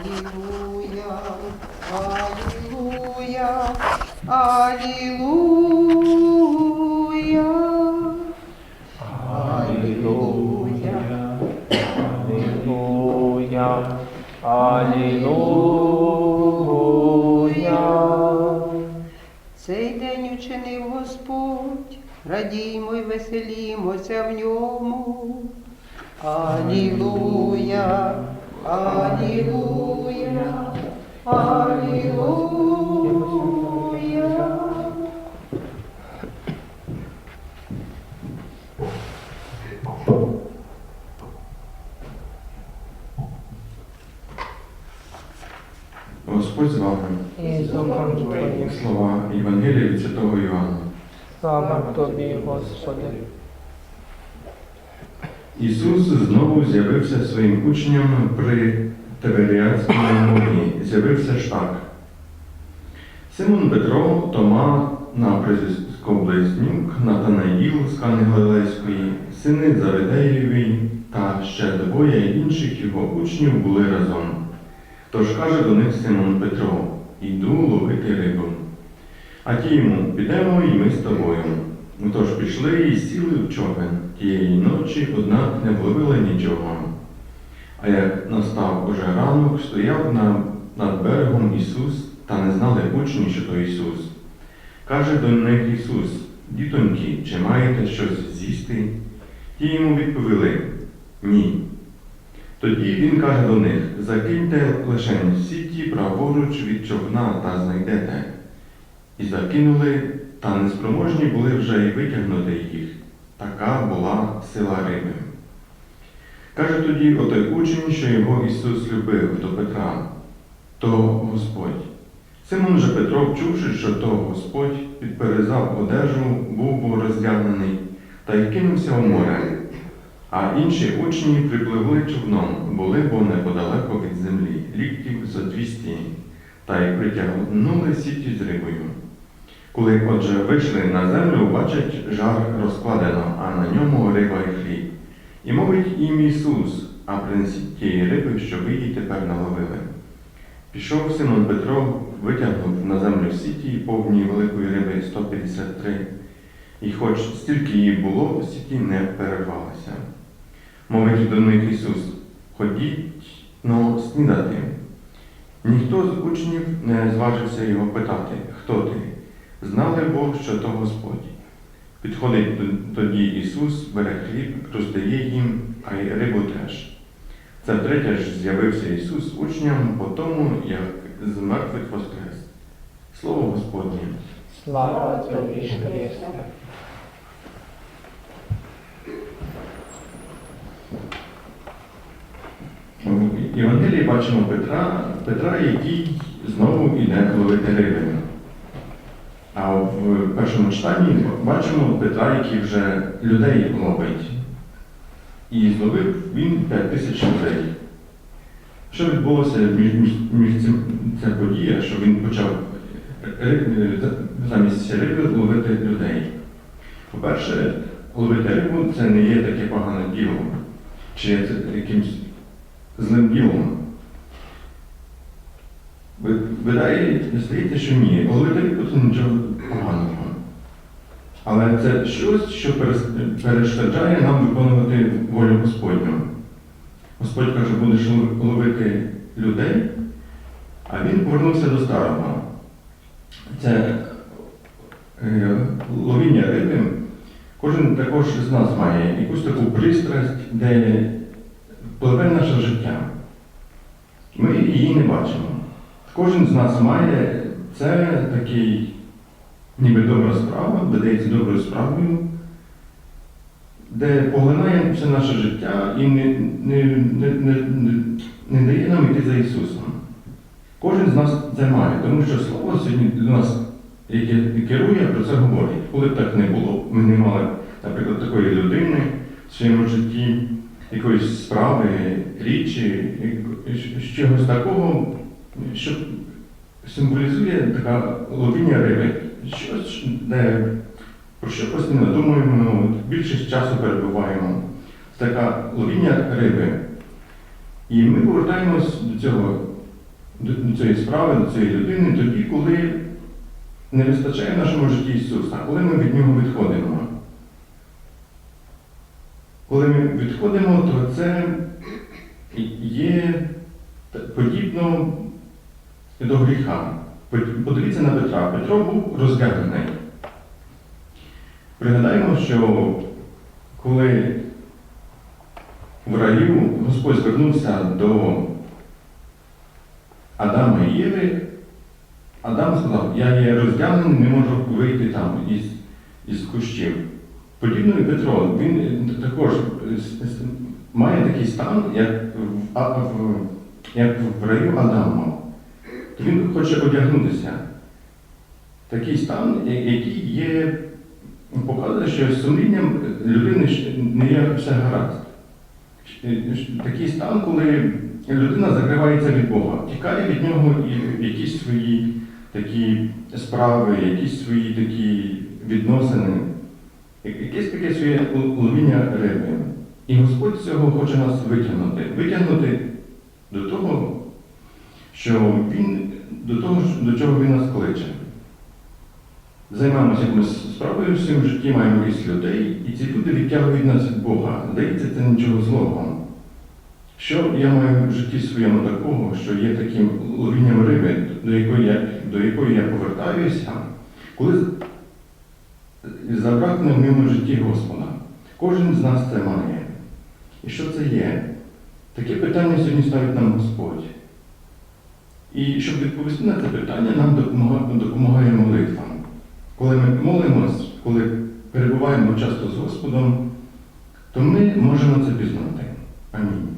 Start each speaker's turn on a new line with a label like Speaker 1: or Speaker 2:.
Speaker 1: Алілуя, Алілуя, Алілуя.
Speaker 2: Алілуя, Алілуя, Алілуя.
Speaker 1: Цей день учинив Господь, радіймо й веселімося в ньому. Алілуя, Алілуя.
Speaker 3: Господь з вами.
Speaker 2: І
Speaker 3: Слова Євангелія від Святого Іоанна.
Speaker 2: Слава Тобі, Господи.
Speaker 3: Ісус знову з'явився своїм учням при Тиверіадському морі. З'явився ж так. Симон Петро, Тома, на прізвисько Близнюк, Натанаїл з Кани Галилейської, сини Завидеєві та ще двоє інших його учнів були разом. Тож каже до них Симон Петро, іду ловити рибу. А ті йому, підемо і ми з тобою. Тож пішли і сіли в човен. Тієї ночі, однак, не вловили нічого. А як настав уже ранок, стояв на, над берегом Ісус, та не знали учні, що то Ісус. Каже до них Ісус, дітоньки, чи маєте щось з'їсти? Ті йому відповіли Ні. Тоді він каже до них: закиньте лише сіті праворуч від човна та знайдете. І закинули, та неспроможні були вже й витягнути їх. Така була сила риби. Каже тоді отой учень, що його Ісус любив до Петра, то Господь. Симон же Петро, вчувши, що то Господь, підперезав одежу, був бо роздягнений, та й кинувся у море. А інші учні припливли човном, були бо неподалеко від землі, ліктів за двісті, та й притягнули сіті з рибою. Коли отже вийшли на землю, бачать жар розкладено, а на ньому риба і хліб. І мовить їм Ісус, а принесіть тієї риби, що ви її тепер наловили. Пішов Симон Петро, витягнув на землю сіті повні великої риби 153, і хоч стільки її було, сіті не перервалися. Мовить до них Ісус, ходіть но снідати. Ніхто з учнів не зважився його питати, хто ти? Знали Бог, що то Господь. Підходить тоді Ісус, бере хліб, роздає їм, а й рибу теж. Це втретє ж з'явився Ісус учням по тому, як з мертвих воскрес. Слово Господнє.
Speaker 2: Слава Тобі, Христе.
Speaker 3: В Євангелії бачимо Петра, Петра, який знову йде ловити риби. В першому читанні бачимо Петра, який вже людей ловить. І зловив він 5 тисяч людей. Що відбулося між, між, між цим ця подія, що він почав ри- замість риби ловити людей? По-перше, ловити рибу це не є таке погане діло, чи якимсь злим ділом. Ви, видає, здається, що ні. Ловити рибу це нічого поганого. Але це щось, що перешкоджає нам виконувати волю Господню. Господь каже, будеш ловити людей, а він повернувся до старого. Це е, ловіння риби. Кожен також з нас має якусь таку пристрасть, де пливе наше життя. Ми її не бачимо. Кожен з нас має це такий, ніби добра справа, видається доброю справою, де поглинає все наше життя і не, не, не, не, не, дає нам йти за Ісусом. Кожен з нас це має, тому що Слово сьогодні до нас, яке керує, про це говорить. Коли б так не було, ми не мали, наприклад, такої людини в своєму житті, якоїсь справи, річі, чогось такого, що символізує така ловіння риби. Щось, де про що постійно думаємо, от більшість часу перебуваємо. Така ловіння риби. І ми повертаємось до цього до цієї справи, до цієї людини тоді, коли не вистачає в нашому житті Ісуса, коли ми від Нього відходимо. Коли ми відходимо, то це є т- до гріха. Подивіться на Петра. Петро був розглянений. Пригадаємо, що коли в раю Господь звернувся до Адама і Єви, Адам сказав, я є роздягнений, не можу вийти там із, із кущів. Подібно і Петро, він також має такий стан, як в, як в раю Адама. Він хоче одягнутися. Такий стан, який є, показує, що сумлінням людини не є все гаразд. Такий стан, коли людина закривається від Бога, тікає від нього якісь свої такі справи, якісь свої такі відносини, якесь таке своє ловіння риби. І Господь цього хоче нас витягнути. Витягнути до того, що Він до того, до чого Він нас кличе. Займаємося якимось справою в своєму житті, маємо якісь людей, і ці люди відтягують нас від Бога. Здається, це нічого злого. Що я маю в житті своєму такого, що є таким ловінням риби, до якої я, до якої я повертаюся, коли забракне в моєму житті Господа. Кожен з нас це має. І що це є? Таке питання сьогодні ставить нам Господь. І щоб відповісти на це питання, нам допомагає, допомагає молитва. Коли ми молимось, коли перебуваємо часто з Господом, то ми можемо це пізнати. Амінь.